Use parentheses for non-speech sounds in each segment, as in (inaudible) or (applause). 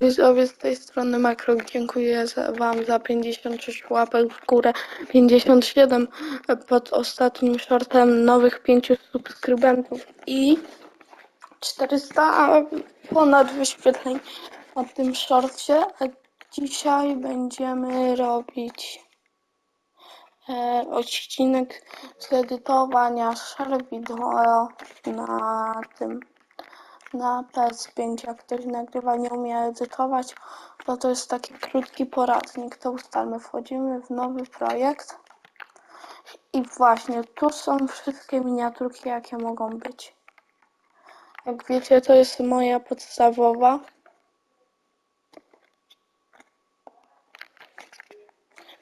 Widzowie z tej strony Makro, dziękuję za, Wam za 56 łapek w górę, 57 pod ostatnim shortem nowych 5 subskrybentów i 400 ponad wyświetleń na tym shorcie. A Dzisiaj będziemy robić e, odcinek z edytowania wideo na tym na PS5, jak ktoś nagrywa, nie umie edytować, to to jest taki krótki poradnik. To ustalmy, wchodzimy w nowy projekt i właśnie tu są wszystkie miniaturki, jakie mogą być. Jak wiecie, to jest moja podstawowa.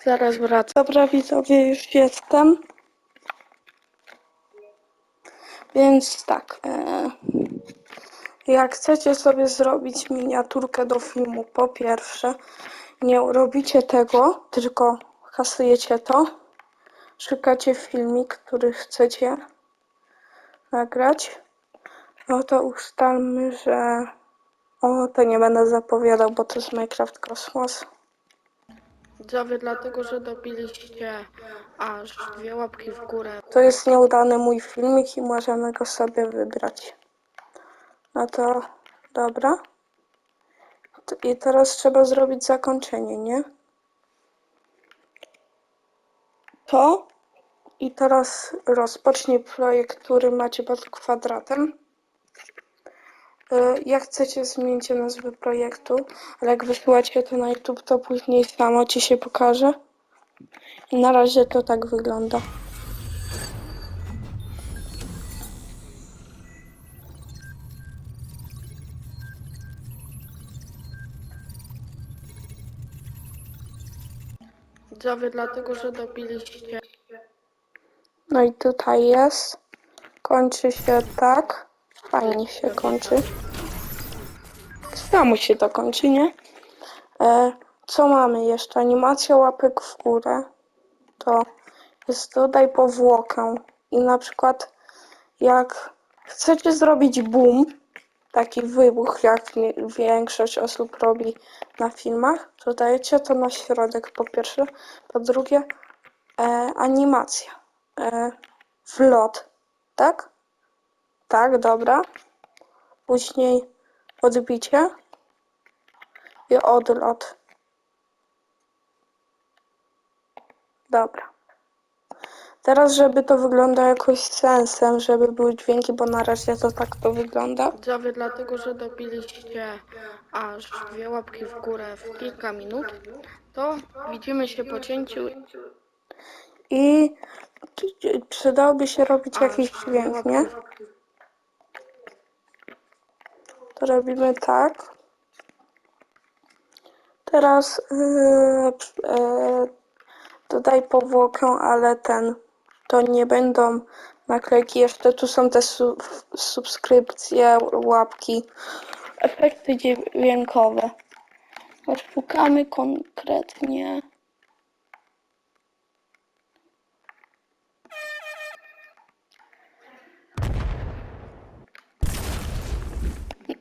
Zaraz wracam. Dobra, widzowie, już jestem. Więc tak. E jak chcecie sobie zrobić miniaturkę do filmu, po pierwsze, nie robicie tego, tylko kasujecie to, szukacie filmik, który chcecie nagrać. No to ustalmy, że o, to nie będę zapowiadał, bo to jest Minecraft Kosmos. Widzowie, dlatego, że dobiliście aż dwie łapki w górę. To jest nieudany mój filmik i możemy go sobie wybrać. No to dobra. I teraz trzeba zrobić zakończenie, nie? To. I teraz rozpocznij projekt, który macie pod kwadratem. Y, Jak chcecie, zmieńcie nazwę projektu, ale jak wysyłacie to na YouTube, to później samo ci się pokaże. Na razie to tak wygląda. Widzowie, dlatego, że dobiliście. No i tutaj jest. Kończy się tak. Fajnie się kończy. Samo się to kończy, nie? E, co mamy jeszcze? Animacja łapek w górę. To jest dodaj powłokę. I na przykład jak chcecie zrobić boom, taki wybuch, jak większość osób robi na filmach, to dajecie to na środek po pierwsze. Po drugie, e, animacja. E, wlot, tak? Tak, dobra. Później odbicie i odlot. Dobra. Teraz, żeby to wyglądało jakoś sensem, żeby były dźwięki, bo na razie to tak to wygląda. Widzowie, dlatego, że dobiliście aż dwie łapki w górę w kilka minut, to widzimy się po cięciu. I przydałby się robić jakiś dźwięk, nie? To robimy tak. Teraz yy, yy, dodaj powłokę, ale ten to nie będą naklejki. Jeszcze tu są te su subskrypcje, łapki, efekty dźwiękowe. Szukamy konkretnie.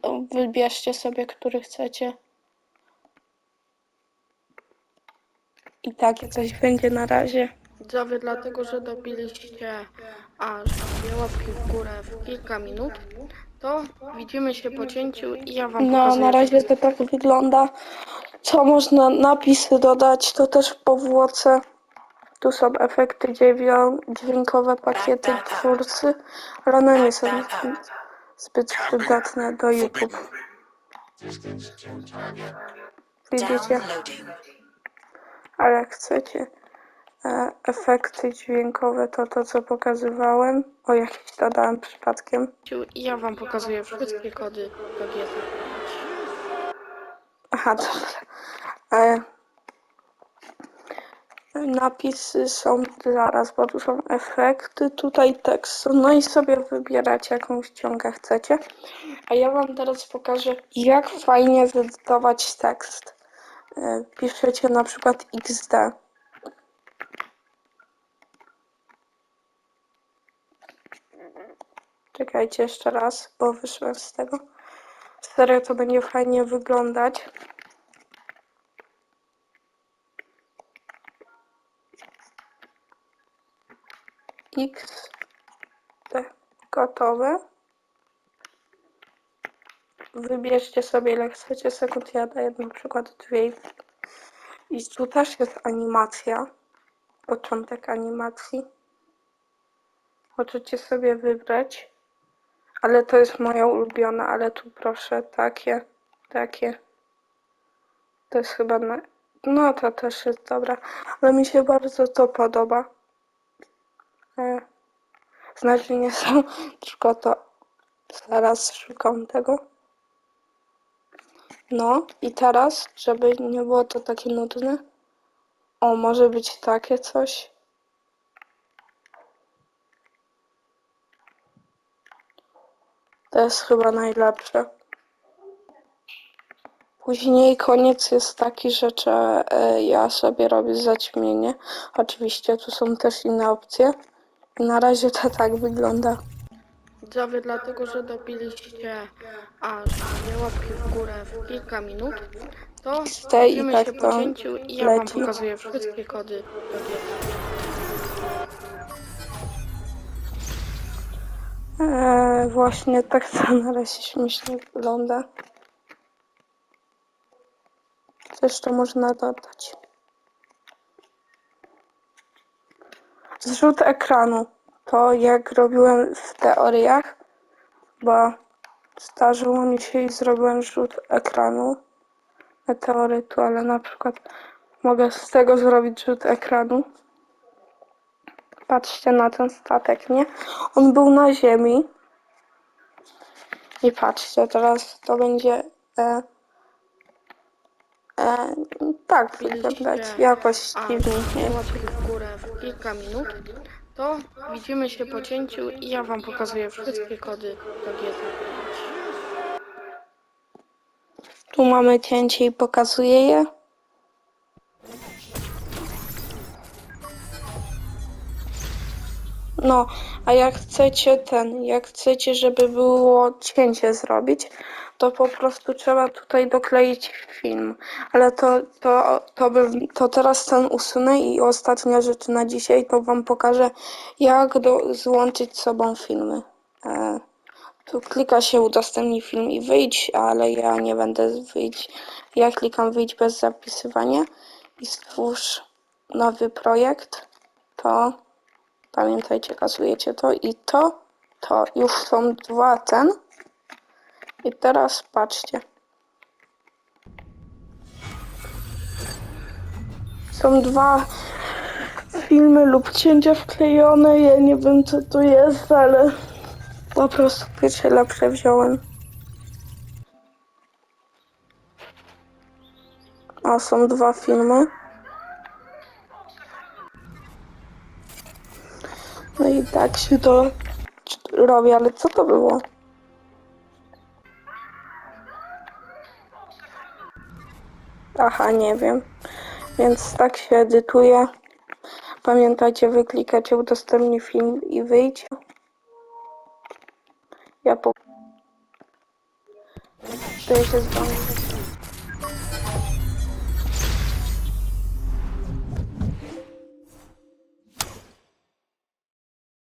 No, Wybierzcie sobie, który chcecie. I takie coś będzie na razie. Widzowie, dlatego, że dobiliście aż dwie łapki w górę w kilka minut, to widzimy się po cięciu i ja wam No, na razie to tak wygląda. Co można napisy dodać, to też w powłoce. Tu są efekty dziewią- dźwiękowe, pakiety twórcy, ale one nie są zbyt przydatne do YouTube. Widzicie? Ale jak chcecie efekty dźwiękowe, to to co pokazywałem. O, jakieś dodałem przypadkiem. Ja wam pokazuję wszystkie kody PGS. Aha, dobra. E, napisy są zaraz, bo tu są efekty, tutaj tekst. No i sobie wybierać jaką ściągę chcecie. A ja wam teraz pokażę, jak fajnie zedytować tekst. E, piszecie na przykład XD. Czekajcie jeszcze raz, bo wyszłem z tego. Serio to będzie fajnie wyglądać. X T gotowe. Wybierzcie sobie ile chcecie sekund, ja daję na przykład dwie. I tu też jest animacja. Początek animacji. Możecie sobie wybrać. Ale to jest moja ulubiona, ale tu proszę takie, takie. To jest chyba na... No to też jest dobra, ale mi się bardzo to podoba. E, znaczy nie są, (laughs) tylko to zaraz szukam tego. No i teraz, żeby nie było to takie nudne. O, może być takie coś. To jest chyba najlepsze. Później koniec jest taki, że trzeba, e, ja sobie robię zaćmienie. Oczywiście tu są też inne opcje. Na razie to tak wygląda. Widzowie, dlatego że dobiliście aż dwie łapki w górę w kilka minut, to tej i widzimy tak się po to cięciu i ja wam leci. pokazuję wszystkie kody Eee, właśnie tak to (laughs) na razie śmiesznie wygląda. Co jeszcze można dodać? Zrzut ekranu. To jak robiłem w teoriach, bo zdarzyło mi się i zrobiłem rzut ekranu na teorytu, ale na przykład mogę z tego zrobić rzut ekranu. Patrzcie na ten statek, nie? On był na ziemi. I patrzcie, teraz to będzie e, e, tak wyglądać jakoś dziwnie. łapki w górę w kilka minut, to widzimy się po cięciu i ja wam pokazuję wszystkie kody do gier. Tu mamy cięcie i pokazuję je. No, a jak chcecie ten, jak chcecie, żeby było cięcie zrobić, to po prostu trzeba tutaj dokleić film. Ale to, to, to, bym, to teraz ten usunę i ostatnia rzecz na dzisiaj to wam pokażę, jak do, złączyć sobą filmy. E, tu klika się udostępnij film i wyjdź, ale ja nie będę wyjść. Ja klikam wyjdź bez zapisywania i stwórz nowy projekt. To pamiętajcie, kasujecie to i to, to już są dwa ten. I teraz patrzcie. Są dwa filmy lub cięcia wklejone. Ja nie wiem co tu jest, ale po prostu pierwsze lepsze wziąłem. O, są dwa filmy. No i tak się to robi, ale co to było? Aha, nie wiem. Więc tak się edytuje. Pamiętajcie, wyklikacie udostępnij film i wyjdź. Ja po... To wami.